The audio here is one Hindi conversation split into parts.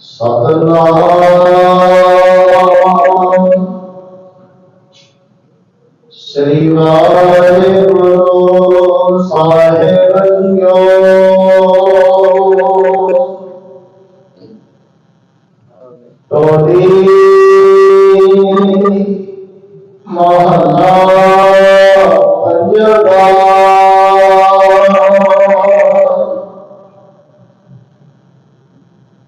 सतनाम। श्री वाहेगुरु साहेब तो दी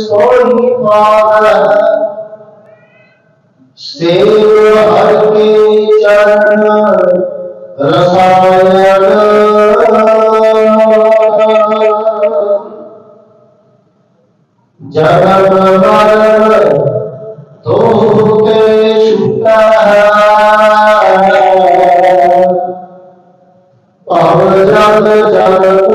सो ही सेव हर के चरण रसायन। जगत मरण तो छुटा पवन जग जगत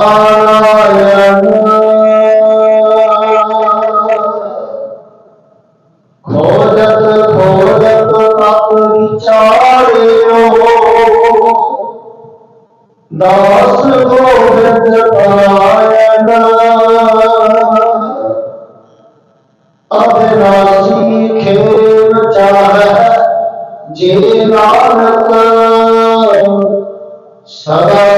ਦਾਸ ਗੋਬਿੰਦ ਪਾਇਨ ਅਬਿਨਾਸੀ ਖੇਮ ਚਾਹ ਜੇ ਨਾਨਕ ਸਦਾ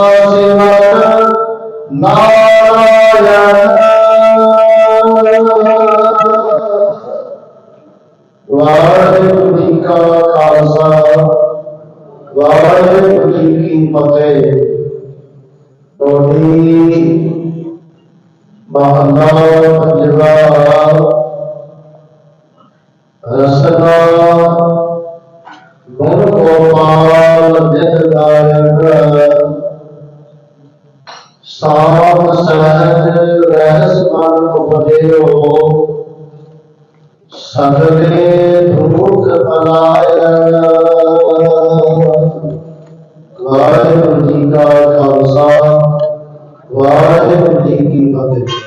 वाहन की फतेह टोली महला पंजवा रसना गुण गोपाल साम सहज रहस्यमान उपदेव सदने